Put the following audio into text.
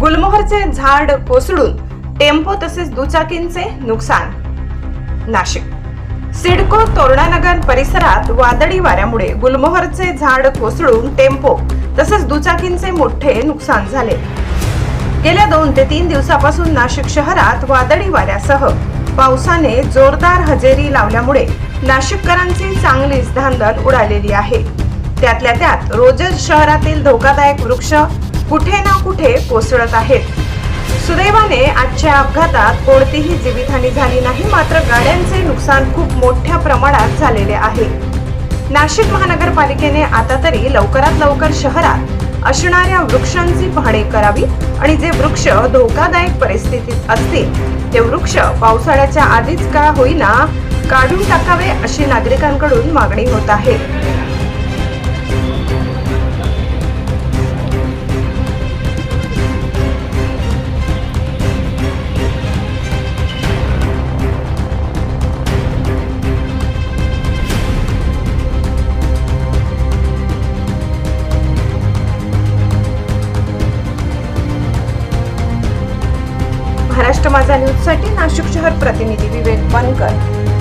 गुलमोहरचे झाड कोसळून टेम्पो तसेच दुचाकींचे नुकसान. नाशिक. सिडको तोरणानगर परिसरात वादळी वाऱ्यामुळे गुलमोहरचे झाड कोसळून टेम्पो तसेच दुचाकींचे मोठे नुकसान झाले. गेल्या दोन ते तीन दिवसापासून नाशिक शहरात वादळी वाऱ्यासह पावसाने जोरदार हजेरी लावल्यामुळे नाशिककरांची चांगलीच धांदल उडालेली आहे. त्यातल्या त्यात रोजच शहरातील धोकादायक वृक्ष कुठे ना कुठे कोसळत आहेत. सुदैवाने आजच्या अपघातात कोणतीही जीवितहानी झाली नाही मात्र गाड्यांचे नुकसान खूप मोठ्या प्रमाणात झालेले आहे. नाशिक महानगरपालिकेने आता तरी लवकरात लवकर शहरात असणाऱ्या वृक्षांची पाहणी करावी आणि जे वृक्ष धोकादायक परिस्थितीत असतील ते वृक्ष पावसाळ्याच्या आधीच का होईना काढून टाकावे अशी नागरिकांकडून मागणी होत आहे. महाराष्ट्र माझा न्यूजसाठी नाशिक शहर प्रतिनिधी विवेक बनकर.